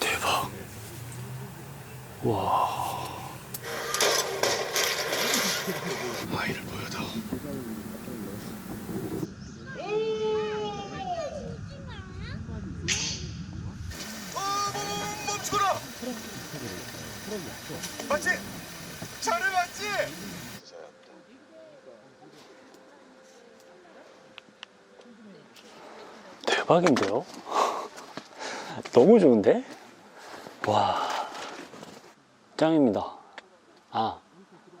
대박. 와. 아이를 멈춰라! 맞지? 자네 맞지? 대박인데요? 너무 좋은데? 와. 짱입니다. 아,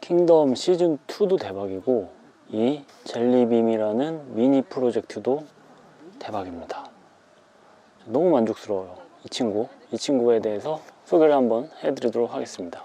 킹덤 시즌2도 대박이고, 이 젤리빔이라는 미니 프로젝트도 대박입니다. 너무 만족스러워요. 이 친구. 이 친구에 대해서 소개를 한번 해드리도록 하겠습니다.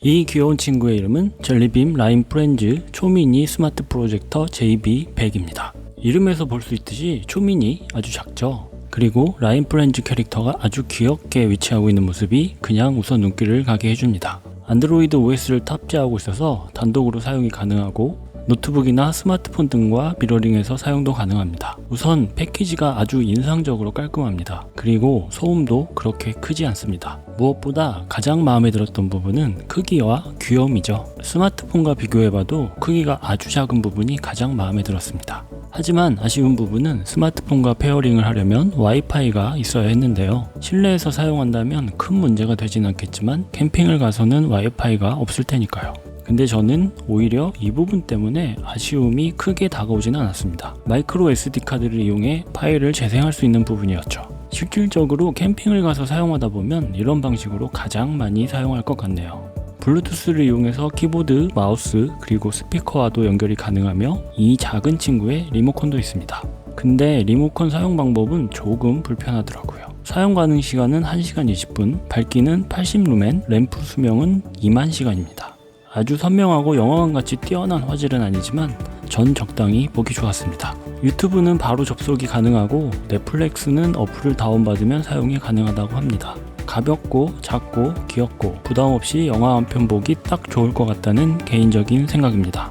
이 귀여운 친구의 이름은 젤리빔 라인 프렌즈 초미니 스마트 프로젝터 JB100입니다. 이름에서 볼 수 있듯이 초미니 아주 작죠. 그리고 라인 프렌즈 캐릭터가 아주 귀엽게 위치하고 있는 모습이 그냥 우선 눈길을 가게 해줍니다. 안드로이드 OS를 탑재하고 있어서 단독으로 사용이 가능하고 노트북이나 스마트폰 등과 미러링해서 사용도 가능합니다. 우선 패키지가 아주 인상적으로 깔끔합니다. 그리고 소음도 그렇게 크지 않습니다. 무엇보다 가장 마음에 들었던 부분은 크기와 귀여움이죠. 스마트폰과 비교해봐도 크기가 아주 작은 부분이 가장 마음에 들었습니다. 하지만 아쉬운 부분은 스마트폰과 페어링을 하려면 와이파이가 있어야 했는데요. 실내에서 사용한다면 큰 문제가 되진 않겠지만 캠핑을 가서는 와이파이가 없을 테니까요. 근데 저는 오히려 이 부분 때문에 아쉬움이 크게 다가오지는 않았습니다. 마이크로 SD 카드를 이용해 파일을 재생할 수 있는 부분이었죠. 실질적으로 캠핑을 가서 사용하다 보면 이런 방식으로 가장 많이 사용할 것 같네요. 블루투스를 이용해서 키보드, 마우스, 그리고 스피커와도 연결이 가능하며 이 작은 친구에 리모컨도 있습니다. 근데 리모컨 사용 방법은 조금 불편하더라고요. 사용 가능 시간은 1시간 20분, 밝기는 80루멘, 램프 수명은 2만 시간입니다. 아주 선명하고 영화관 같이 뛰어난 화질은 아니지만 전 적당히 보기 좋았습니다. 유튜브는 바로 접속이 가능하고 넷플릭스는 어플을 다운받으면 사용이 가능하다고 합니다. 가볍고 작고 귀엽고 부담 없이 영화 한 편 보기 딱 좋을 것 같다는 개인적인 생각입니다.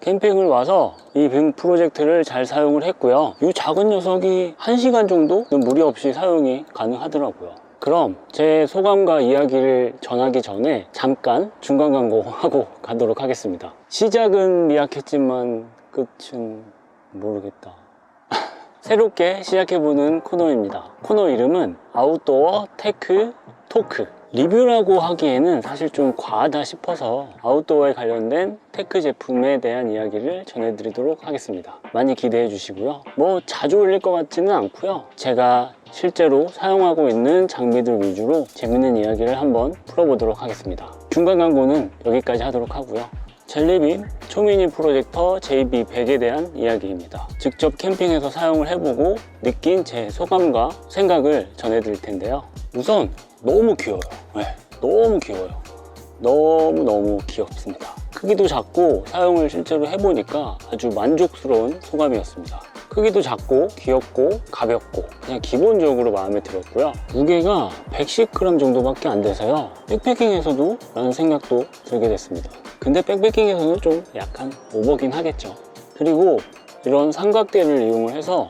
캠핑을 와서 이 빔 프로젝트를 잘 사용을 했고요. 이 작은 녀석이 1시간 정도 무리 없이 사용이 가능하더라고요. 그럼 제 소감과 이야기를 전하기 전에 잠깐 중간 광고하고 가도록 하겠습니다. 시작은 미약했지만 끝은 모르겠다. 새롭게 시작해보는 코너입니다. 코너 이름은 아웃도어 테크 토크. 리뷰라고 하기에는 사실 좀 과하다 싶어서 아웃도어에 관련된 테크 제품에 대한 이야기를 전해드리도록 하겠습니다. 많이 기대해 주시고요. 뭐 자주 올릴 것 같지는 않고요. 제가 실제로 사용하고 있는 장비들 위주로 재밌는 이야기를 한번 풀어보도록 하겠습니다. 중간 광고는 여기까지 하도록 하고요. 젤리빔 초미니 프로젝터 JB100에 대한 이야기입니다. 직접 캠핑에서 사용을 해보고 느낀 제 소감과 생각을 전해드릴 텐데요. 우선 너무 귀여워요. 네, 너무 귀여워요. 너무너무 귀엽습니다. 크기도 작고 사용을 실제로 해보니까 아주 만족스러운 소감이었습니다. 크기도 작고 귀엽고 가볍고 그냥 기본적으로 마음에 들었고요. 무게가 110g 정도밖에 안 돼서요. 백패킹에서도 라는 생각도 들게 됐습니다. 근데 백패킹에서는 좀 약간 오버긴 하겠죠. 그리고 이런 삼각대를 이용을 해서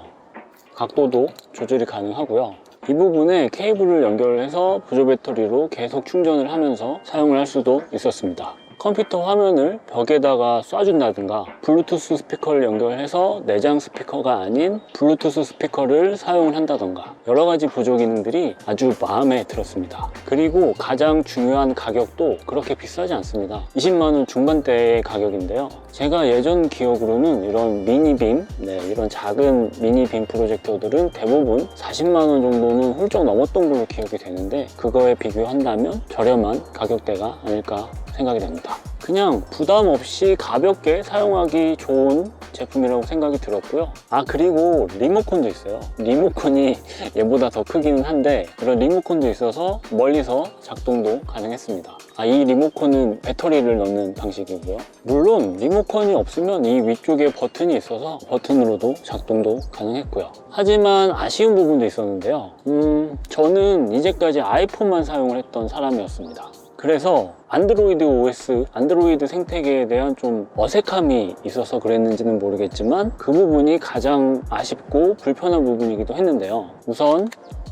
각도도 조절이 가능하고요. 이 부분에 케이블을 연결해서 보조 배터리로 계속 충전을 하면서 사용을 할 수도 있었습니다. 컴퓨터 화면을 벽에다가 쏴준다든가 블루투스 스피커를 연결해서 내장 스피커가 아닌 블루투스 스피커를 사용을 한다던가 여러 가지 보조 기능들이 아주 마음에 들었습니다. 그리고 가장 중요한 가격도 그렇게 비싸지 않습니다. 20만원 중반대의 가격인데요. 제가 예전 기억으로는 이런 미니빔, 네, 이런 작은 미니빔 프로젝터들은 대부분 40만원 정도는 훌쩍 넘었던 걸로 기억이 되는데 그거에 비교한다면 저렴한 가격대가 아닐까 생각이 됩니다. 그냥 부담 없이 가볍게 사용하기 좋은 제품이라고 생각이 들었고요. 아 그리고 리모컨도 있어요. 리모컨이 얘보다 더 크기는 한데 이런 리모컨도 있어서 멀리서 작동도 가능했습니다. 아 이 리모컨은 배터리를 넣는 방식이고요. 물론 리모컨이 없으면 이 위쪽에 버튼이 있어서 버튼으로도 작동도 가능했고요. 하지만 아쉬운 부분도 있었는데요. 음 저는 이제까지 아이폰만 사용을 했던 사람이었습니다. 그래서 안드로이드 OS, 안드로이드 생태계에 대한 좀 어색함이 있어서 그랬는지는 모르겠지만 그 부분이 가장 아쉽고 불편한 부분이기도 했는데요. 우선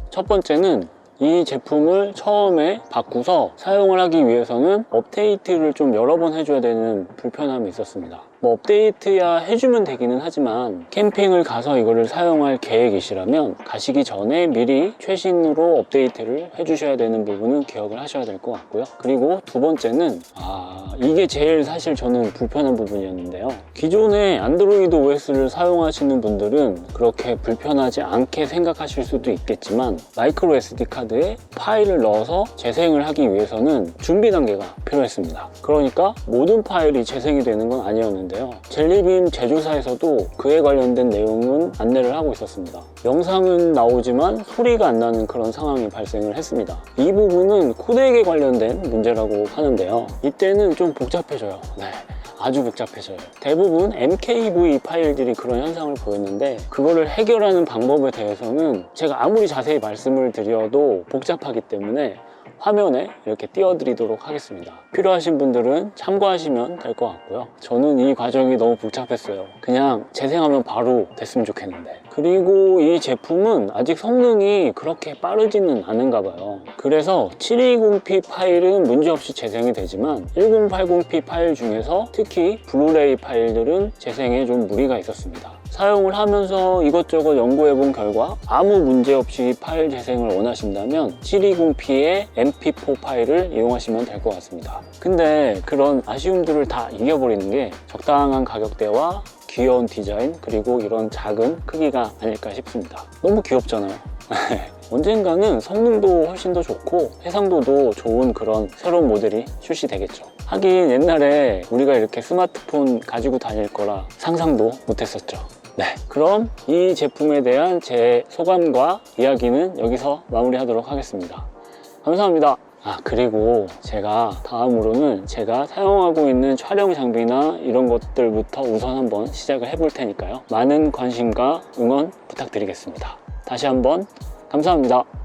첫 번째는 이 제품을 처음에 바꾸서 사용을 하기 위해서는 업데이트를 좀 여러 번 해줘야 되는 불편함이 있었습니다. 뭐 업데이트야 해주면 되기는 하지만 캠핑을 가서 이거를 사용할 계획이시라면 가시기 전에 미리 최신으로 업데이트를 해주셔야 되는 부분은 기억을 하셔야 될 것 같고요. 그리고 두 번째는 아 이게 제일 사실 저는 불편한 부분이었는데요. 기존의 안드로이드 OS를 사용하시는 분들은 그렇게 불편하지 않게 생각하실 수도 있겠지만 마이크로 SD 카드에 파일을 넣어서 재생을 하기 위해서는 준비 단계가 필요했습니다. 그러니까 모든 파일이 재생이 되는 건 아니었 는데요. 젤리빔 제조사에서도 그에 관련된 내용은 안내를 하고 있었습니다. 영상은 나오지만 소리가 안 나는 그런 상황이 발생을 했습니다. 이 부분은 코덱에 관련된 문제라고 하는데요. 이때는 좀 복잡해져요. 네. 아주 복잡해져요. 대부분 MKV 파일들이 그런 현상을 보였는데 그거를 해결하는 방법에 대해서는 제가 아무리 자세히 말씀을 드려도 복잡하기 때문에 화면에 이렇게 띄워드리도록 하겠습니다. 필요하신 분들은 참고하시면 될 것 같고요. 저는 이 과정이 너무 복잡했어요. 그냥 재생하면 바로 됐으면 좋겠는데. 그리고 이 제품은 아직 성능이 그렇게 빠르지는 않은가 봐요. 그래서 720p 파일은 문제없이 재생이 되지만 1080p 파일 중에서 특히 블루레이 파일들은 재생에 좀 무리가 있었습니다. 사용을 하면서 이것저것 연구해 본 결과 아무 문제 없이 파일 재생을 원하신다면 720p의 mp4 파일을 이용하시면 될 것 같습니다. 근데 그런 아쉬움들을 다 이겨버리는 게 적당한 가격대와 귀여운 디자인 그리고 이런 작은 크기가 아닐까 싶습니다. 너무 귀엽잖아요. 언젠가는 성능도 훨씬 더 좋고 해상도도 좋은 그런 새로운 모델이 출시되겠죠. 하긴 옛날에 우리가 이렇게 스마트폰 가지고 다닐 거라 상상도 못했었죠. 네, 그럼 이 제품에 대한 제 소감과 이야기는 여기서 마무리하도록 하겠습니다. 감사합니다. 아, 그리고 제가 다음으로는 제가 사용하고 있는 촬영 장비나 이런 것들부터 우선 한번 시작을 해볼 테니까요. 많은 관심과 응원 부탁드리겠습니다. 다시 한번 감사합니다.